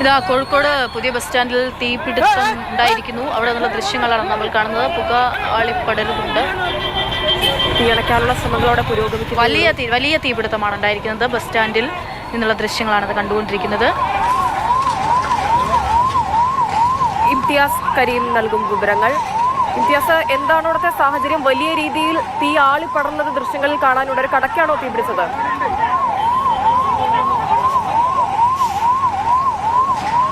ഇതാ കോഴിക്കോട് പുതിയ ബസ് സ്റ്റാൻഡിൽ തീപിടുത്തം ഉണ്ടായിരിക്കുന്നു. അവിടെ നിന്നുള്ള ദൃശ്യങ്ങളാണ് നമ്മൾ കാണുന്നത്. പുക ആളിപ്പടരുന്നുണ്ട്. തീയണക്കാനുള്ള ശ്രമങ്ങളോടെ പുരോഗമിക്കും വലിയ തീ വലിയ തീപിടുത്തമാണ് ഉണ്ടായിരിക്കുന്നത്. ബസ് സ്റ്റാൻഡിൽ നിന്നുള്ള ദൃശ്യങ്ങളാണ് അത് കണ്ടുകൊണ്ടിരിക്കുന്നത്. ഇംതിയാസ് കരീം നൽകും വിവരങ്ങൾ. ഇംതിയാസ് എന്താണ് അവിടുത്തെ സാഹചര്യം? വലിയ രീതിയിൽ തീ ആളിപ്പടർന്നത് ദൃശ്യങ്ങളിൽ കാണാനുണ്ട്. ഒരു കടക്കാണോ തീ പിടിച്ചത്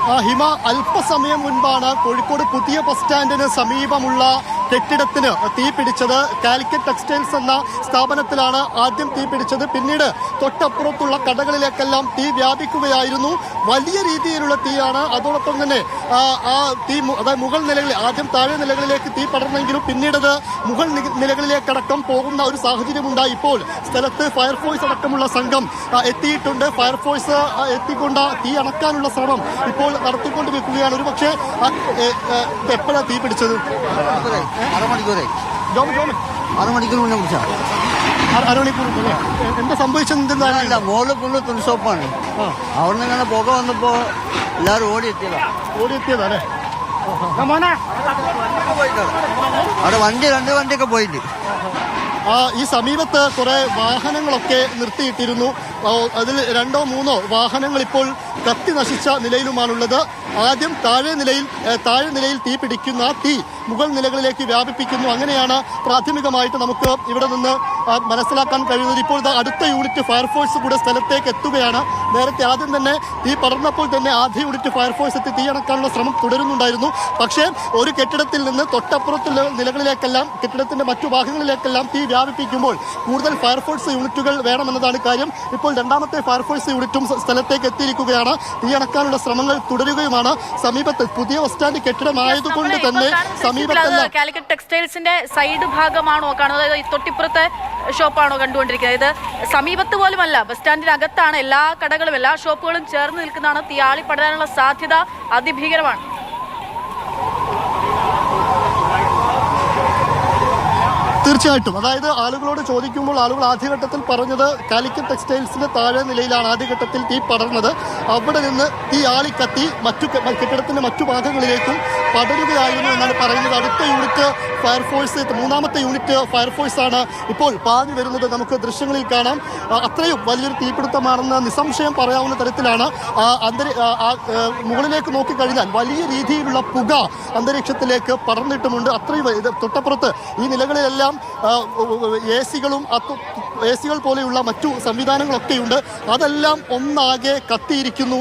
ആ, ഹിമ അല്പസമയം മുൻപാണ് കോഴിക്കോട് പുതിയ ബസ് സ്റ്റാൻഡിന് സമീപമുള്ള കെട്ടിടത്തിന് തീ പിടിച്ചത്. കാലിക്കറ്റ് ടെക്സ്റ്റൈൽസ് എന്ന സ്ഥാപനത്തിലാണ് ആദ്യം തീ പിടിച്ചത്. പിന്നീട് തൊട്ടപ്പുറത്തുള്ള കടകളിലേക്കെല്ലാം തീ വ്യാപിക്കുകയായിരുന്നു. വലിയ രീതിയിലുള്ള തീയാണ്. അതോടൊപ്പം തന്നെ ആ, തീ അതായത് മുകൾ നിലകളിൽ ആദ്യം താഴെ നിലകളിലേക്ക് തീ പടർന്നെങ്കിലും പിന്നീട് അത് മുകൾ നിലകളിലേക്കടക്കം പോകുന്ന ഒരു സാഹചര്യമുണ്ടായി. ഇപ്പോൾ സ്ഥലത്ത് ഫയർഫോഴ്സ് അടക്കമുള്ള സംഘം എത്തിയിട്ടുണ്ട്. ഫയർഫോഴ്സ് എത്തിക്കൊണ്ട് തീ അണക്കാനുള്ള ശ്രമം ഇപ്പോൾ നടത്തിക്കൊണ്ടിരിക്കുകയാണ്. ഒരു പക്ഷേ എപ്പോഴാണ് തീ പിടിച്ചത്? അരമണിക്കൂറേ. അരമണിക്കൂർ മുന്നേ കുടിച്ചാ. അരമണിക്കൂർ എന്താ സംഭവിച്ചത്? എന്തെന്നാണ് അല്ല മോൾ ഫുള്ള് തുണി അവിടെ നിന്ന് ഇങ്ങനെ പുക വന്നപ്പോ എല്ലാരും ഓടി എത്തിയതാ. ഓടിയെത്തിയതാ അല്ലേ? അവിടെ വണ്ടി രണ്ട് വണ്ടിയൊക്കെ പോയിട്ട് ഈ സമീപത്ത് കുറെ വാഹനങ്ങളൊക്കെ നിർത്തിയിട്ടിരുന്നു. അതിൽ രണ്ടോ മൂന്നോ വാഹനങ്ങൾ ഇപ്പോൾ കത്തി നശിച്ച നിലയിലുമാണുള്ളത്. ആദ്യം താഴെ നിലയിൽ താഴെ നിലയിൽ തീ പിടിക്കുന്ന തീ മുകൾ നിലകളിലേക്ക് വ്യാപിപ്പിക്കുന്നു. അങ്ങനെയാണ് പ്രാഥമികമായിട്ട് നമുക്ക് ഇവിടെ നിന്ന് മനസ്സിലാക്കാൻ കഴിയുന്നത് ഇപ്പോൾ അടുത്ത യൂണിറ്റ് ഫയർഫോഴ്സ് കൂടെ സ്ഥലത്തേക്ക് എത്തുകയാണ്. നേരത്തെ ആദ്യം തന്നെ തീ പടർന്നപ്പോൾ തന്നെ ആദ്യ യൂണിറ്റ് ഫയർഫോഴ്സ് എത്തി തീയണക്കാനുള്ള ശ്രമം തുടരുന്നുണ്ടായിരുന്നു. പക്ഷേ ഒരു കെട്ടിടത്തിൽ നിന്ന് തൊട്ടപ്പുറത്തുള്ള നിലകളിലേക്കെല്ലാം കെട്ടിടത്തിന്റെ മറ്റു ഭാഗങ്ങളിലേക്കെല്ലാം തീ വ്യാപിപ്പിക്കുമ്പോൾ കൂടുതൽ ഫയർഫോഴ്സ് യൂണിറ്റുകൾ വേണമെന്നതാണ് കാര്യം. ഇപ്പോൾ രണ്ടാമത്തെ ഫയർഫോഴ്സ് യൂണിറ്റും സ്ഥലത്തേക്ക് എത്തിയിരിക്കുകയാണ്. തീയണക്കാനുള്ള ശ്രമങ്ങൾ തുടരുകയുമാണ്. സമീപത്ത് പുതിയ ബസ് സ്റ്റാൻഡ് കെട്ടിടമായതുകൊണ്ട് തന്നെ സമീപത്തുള്ള കാലിക്കറ്റ് ടെക്സ്റ്റൈൽസിന്റെ സൈഡ് ഭാഗമാണോ കാണുന്നത്? തൊട്ടിപ്പുറത്തെ ഷോപ്പാണോ കണ്ടുകൊണ്ടിരിക്കുന്നത്? ഇത് സമീപത്ത് പോലുമല്ല. ബസ് സ്റ്റാൻഡിനകത്താണ് എല്ലാ കടകളും എല്ലാ ഷോപ്പുകളും ചേർന്ന് നിൽക്കുന്നതാണ് തീയാളി പടരാനുള്ള സാധ്യത. അതിഭീകരമാണ്. തീർച്ചയായിട്ടും. അതായത് ആളുകളോട് ചോദിക്കുമ്പോൾ ആളുകൾ ആദ്യഘട്ടത്തിൽ പറഞ്ഞത് കാലിക്കറ്റ് ടെക്സ്റ്റൈൽസിന്റെ താഴെ നിലയിലാണ് ആദ്യഘട്ടത്തിൽ തീ പടർന്നത്. അവിടെ നിന്ന് തീ ആളിക്കത്തി മറ്റു കെട്ടിടത്തിന്റെ മറ്റു ഭാഗങ്ങളിലേക്കും പടരുകയായിരുന്നു എന്നാണ് പറയുന്നത്. അടുത്ത യൂണിറ്റ് ഫയർഫോഴ്സ് മൂന്നാമത്തെ യൂണിറ്റ് ഫയർഫോഴ്സ് ആണ് ഇപ്പോൾ പാഞ്ഞു വരുന്നത്. നമുക്ക് ദൃശ്യങ്ങളിൽ കാണാം. അത്രയും വലിയൊരു തീപിടുത്തമാണെന്ന് നിസ്സംശയം പറയാവുന്ന തരത്തിലാണ്. അന്തരി മുകളിലേക്ക് നോക്കിക്കഴിഞ്ഞാൽ വലിയ രീതിയിലുള്ള പുക അന്തരീക്ഷത്തിലേക്ക് പടർന്നിട്ടുമുണ്ട്. അത്രയും തൊട്ടപ്പുറത്ത് ഈ നിലകളിലെല്ലാം എ സികളും എ സികൾ പോലെയുള്ള മറ്റു സംവിധാനങ്ങളൊക്കെയുണ്ട്. അതെല്ലാം ഒന്നാകെ കത്തിയിരിക്കുന്നു.